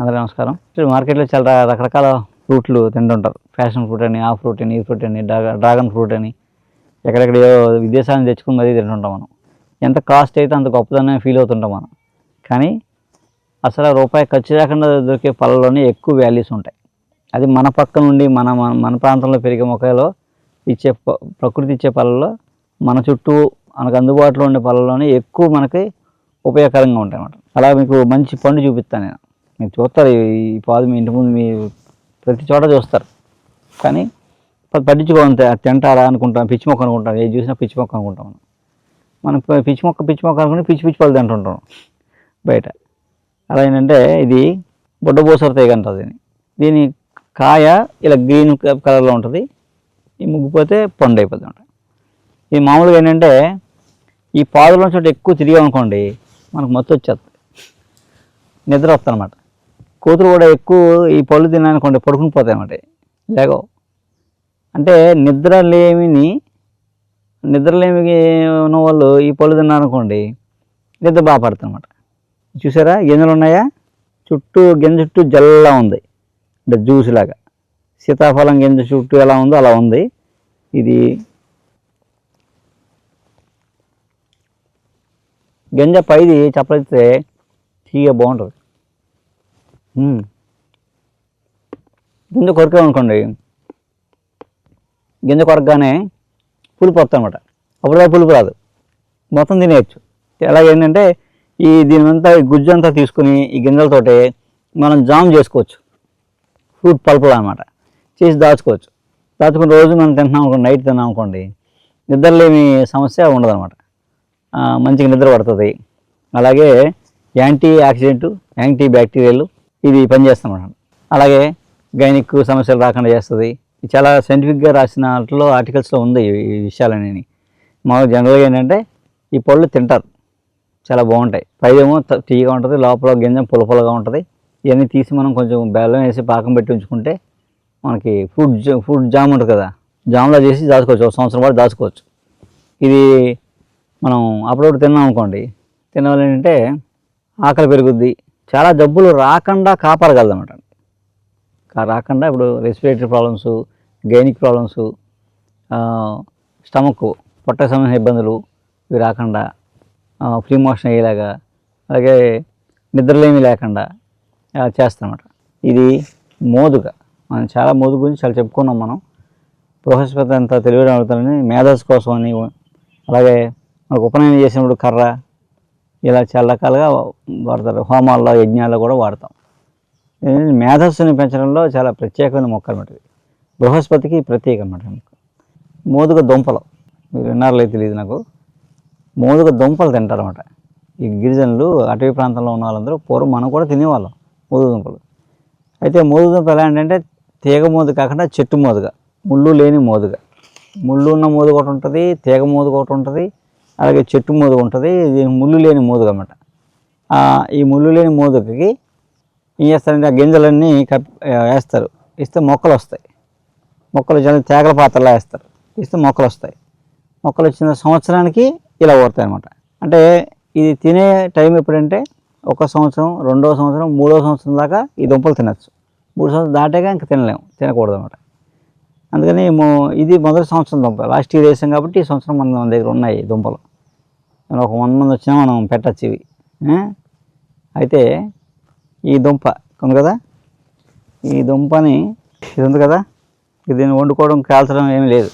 అందరూ నమస్కారం. ఇప్పుడు మార్కెట్లో చాలా రకరకాల ఫ్రూట్లు తింటుంటారు. ఫ్యాషన్ ఫ్రూట్ అని ఆ ఫ్రూట్ అని ఈ ఫ్రూట్ అని డ్రాగన్ డ్రాగన్ ఫ్రూట్ అని ఎక్కడెక్కడో విదేశాల నుంచి తెచ్చుకుని మరీ తింటుంటాం మనం. ఎంత కాస్ట్ అయితే అంత గొప్పదనే ఫీల్ అవుతుంటాం మనం. కానీ అసలు రూపాయి ఖర్చు లేకుండా దొరికే పళ్ళలోనే ఎక్కువ వాల్యూస్ ఉంటాయి. అది మన పక్క నుండి మన మన మన ప్రాంతంలో పెరిగే మొక్కలో ఇచ్చే ప- ప్రకృతి ఇచ్చే పళ్ళలో మన చుట్టూ మనకు అందుబాటులో ఉండే పళ్ళలోనే ఎక్కువ మనకి ఉపయోగకరంగా ఉంటాయి అన్నమాట. అలా మీకు మంచి పండు చూపిస్తాను నేను. మీరు చూస్తారు ఈ పాదు మీ ఇంటి ముందు మీ ప్రతి చోట చూస్తారు. కానీ ప- పట్టించుకోంతే అది తింటారా అనుకుంటాం పిచ్చి మొక్క అనుకుంటాం. ఏది చూసినా పిచ్చి మొక్క అనుకుంటాం మనం. పిచ్చి మొక్క పిచ్చి మొక్క అనుకుని పిచ్చి పిచ్చి పళ్ళు తింటుంటాం బయట. అలా ఏంటంటే ఇది బుడ్డబోసర తీగ అంటారు దీన్ని. దీని కాయ ఇలా గ్రీన్ కలర్లో ఉంటుంది. ఈ ముగ్గిపోతే పండు అయిపోతుంది అనమాట ఇది మామూలుగా ఏంటంటే ఈ పాదుల చోట ఎక్కువ తిరిగామనుకోండి మనకు మత్తు వచ్చేస్తుంది. నిద్ర వస్తుంది అనమాట కూతురు కూడా ఎక్కువ ఈ పళ్ళు తిననుకోండి పడుకుని పోతాయన్నమాట. లేగో అంటే నిద్ర లేమిని నిద్రలేమి ఉన్న వాళ్ళు ఈ పళ్ళు తిన్నారనుకోండి నిద్ర బాగా పడుతుంది అనమాట చూసారా? గింజలు ఉన్నాయా? చుట్టూ గింజ చుట్టూ జల్లా ఉంది. అంటే జ్యూస్ లాగా. సీతాఫలం గింజ చుట్టూ ఎలా ఉందో అలా ఉంది. ఇది గింజ పైది చప్పలిస్తే తీగ బాగుంటుంది. గింజ కొరికామనుకోండి గింజ కొరకగానే పులుపు వస్తుంది అనమాట అప్పుడు పులుపు రాదు. మొత్తం తినేయచ్చు. ఎలా ఏంటంటే ఈ దీనంతా ఈ గుజ్జు అంతా తీసుకుని ఈ గింజలతోటి మనం జామ్ చేసుకోవచ్చు. ఫ్రూట్ పల్పులు అనమాట చేసి దాచుకోవచ్చు. దాచుకుని రోజు మనం తింటున్నాం అనుకోండి నైట్ తిన్నాం అనుకోండి నిద్రలేమి సమస్య ఉండదన్నమాట. మంచిగా నిద్ర పడుతుంది. అలాగే యాంటీ ఆక్సిడెంట్ యాంటీ బ్యాక్టీరియల్ ఇది పనిచేస్తాం అన్నమాట అలాగే గైనిక్ సమస్యలు రాకుండా చేస్తుంది. ఇది చాలా సైంటిఫిక్గా రాసిన వాటిలో ఆర్టికల్స్లో ఉంది ఈ విషయాలన్నీ. మాకు జనరల్గా ఏంటంటే ఈ పళ్ళు తింటారు. చాలా బాగుంటాయి. పైదేమో త- తీయగా ఉంటుంది లోపల గింజం పుల్ల ఉంటుంది. ఇవన్నీ తీసి మనం కొంచెం బెల్లం వేసి పాకం పెట్టి ఉంచుకుంటే మనకి ఫ్రూట్ జా ఫ్రూట్ జామ్ ఉంటుంది కదా. జామ్లో చేసి దాచుకోవచ్చు. ఒక సంవత్సరం పాటు దాచుకోవచ్చు. ఇది మనం అప్పుడప్పుడు తిన్నాం అనుకోండి. తినవల్ల ఏంటంటే ఆకలి పెరుగుద్ది. చాలా జబ్బులు రాకుండా కాపాడగలదన్నమాట. రాకుండా ఇప్పుడు respiratory problems gynaec problems stomach పొట్ట సంబంధించిన ఇబ్బందులు ఇవి రాకుండా ఫ్రీ మోషన్ అయ్యేలాగా అలాగే నిద్రలేమి లేకుండా చేస్తామన్నమాట ఇది మోదుగ. మనం చాలా మోదు గురించి చాలా చెప్పుకున్నాం మనం. బృహస్పతి అంతా తెలియడం అవుతారని మేధస్ కోసం అని అలాగే మనకు ఉపనయనం చేసినప్పుడు కర్ర ఇలా చాలా రకాలుగా వాడతారు. హోమాల్లో యజ్ఞాల్లో కూడా వాడతాం. మేధస్సుని పెంచడంలో చాలా ప్రత్యేకమైన మొక్క అనమాట బృహస్పతికి ప్రత్యేక అనమాట మోదుగ దుంపలు. మీరు విన్నారో తెలియదు నాకు. మోదుగ దుంపలు తింటారన్నమాట ఈ గిరిజనులు అటవీ ప్రాంతంలో ఉన్న వాళ్ళందరూ పూర్వం మనం కూడా తినేవాళ్ళం మోదు దుంపలు. అయితే మోదు దుంప ఎలా అంటే తీగ మోదు కాకుండా చెట్టు మోదుగా. ముళ్ళు లేని మోదుగా. ముళ్ళు ఉన్న మోదు ఒకటి ఉంటుంది తీగ మోదుగ ఒకటి ఉంటుంది అలాగే చెట్టు మోదుగ ఉంటుంది. ఇది ముళ్ళు లేని మోదుగ అన్నమాట. ఈ ముళ్ళు లేని మోదుగకి ఏం చేస్తారంటే ఆ గింజలన్నీ కప్ వేస్తారు. ఇస్తే మొక్కలు వస్తాయి. మొక్కలు చాలా తేగల పాత్రలా వేస్తారు. ఇస్తే మొక్కలు వస్తాయి. మొక్కలు వచ్చిన సంవత్సరానికి ఇలా పోతాయి అనమాట అంటే ఇది తినే టైం ఎప్పుడంటే ఒక సంవత్సరం రెండో సంవత్సరం మూడో సంవత్సరం దాకా ఈ దుంపలు తినచ్చు. మూడు సంవత్సరం దాటాక ఇంక తినలేము తినకూడదు అనమాట అందుకని ఇది మొదటి సంవత్సరం దుంప లాస్ట్ ఇయర్ వేసాం కాబట్టి ఈ సంవత్సరం మన దగ్గర ఉన్నాయి ఈ దుంపలు. ఒక వంద మంది వచ్చినా మనం పెట్టచ్చు ఇవి. అయితే ఈ దుంప ఉంది కదా? ఈ దుంపని ఇది ఉంది కదా? ఇది దీన్ని వండుకోవడం కాల్చడం ఏమీ లేదు.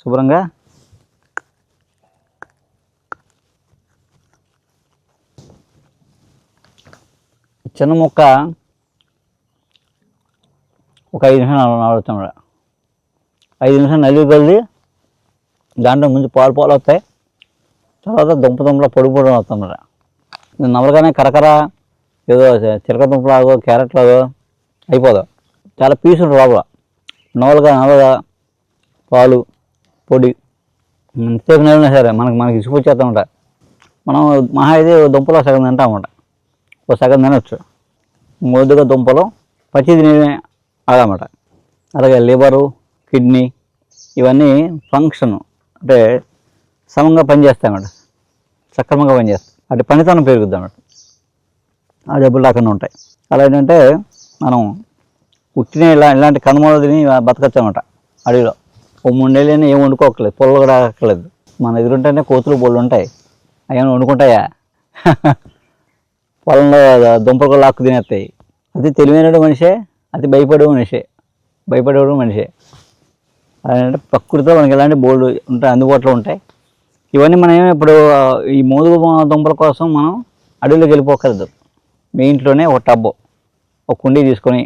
శుభ్రంగా. చిన్న ముక్క ఒక ఐదు నిమిషాలు నడుస్తాం ఐదు నిమిషాలు నలిగి కలిది దాంట్లో ముందు పాలు పాలు వస్తాయి. తర్వాత దుంప దుంపలో పొడి పొడి వస్తాం నేను నవలగానే కరకర ఏదో చిలక దుంపలాగో క్యారెట్ లాగో అయిపోదు. చాలా పీస్ ఉంటుంది లోపల. నవలగా నవలగా పాలు పొడి. ఎంతసేపు నిలబడినా సరే మనకి మనకి ఇసుకొచ్చేస్తూ మనం మహా అయితే దుంపలో సగం తింటామన్నమాట. ఓ సగం తినొచ్చు. మొదటిగా దుంపలు పచ్చిది నేనే ఆగామట అలాగే లివరు కిడ్నీ ఇవన్నీ ఫంక్షన్. అంటే సమంగా పనిచేస్తాయి అన్నమాట. సక్రమంగా పనిచేస్తాయి. అటు పనితనం పెరుగుద్దాం అన్నమాట. ఆ జబ్బులు రాకుండా ఉంటాయి. అలా ఏంటంటే మనం పుట్టిన ఇలా ఇలాంటి కనుమలు తిని బతకచ్చు అనమాట అడవిలో. ఓ మూడేళ్ళైనా ఏం వండుకోకలేదు పొలలు కూడా అక్కర్లేదు మన ఎదురుంటేనే కోతులు బొళ్ళు ఉంటాయి. అవి వండుకుంటాయా? పొలంలో దుంపలు కూడా లాక్కు తినేస్తాయి. అతి తెలివైనడు మనిషే అతి భయపడే మనిషే భయపడేవాడు మనిషే. అంటే ప్రకృతిలో మనకి ఎలాంటి బోర్డు ఉంటాయి అందుబాటులో ఉంటాయి. ఇవన్నీ మనం ఇప్పుడు ఈ మోదుగు దుంపల కోసం మనం అడవిలోకి వెళ్ళిపోకూడదు మీ ఇంట్లోనే ఒక టబ్బు ఒక కుండీ తీసుకొని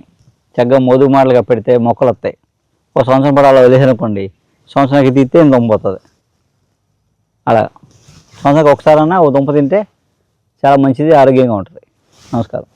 చక్కగా మోదుగు మాటలుగా పెడితే మొక్కలు వస్తాయి. ఒక సంవత్సరం పాటు అలా సంవత్సరానికి తీస్తే దుంప పోతుంది? అలా. సంవత్సరానికి ఒకసారన్నా ఒక దుంప తింటే చాలా మంచిది ఆరోగ్యంగా ఉంటుంది. నమస్కారం.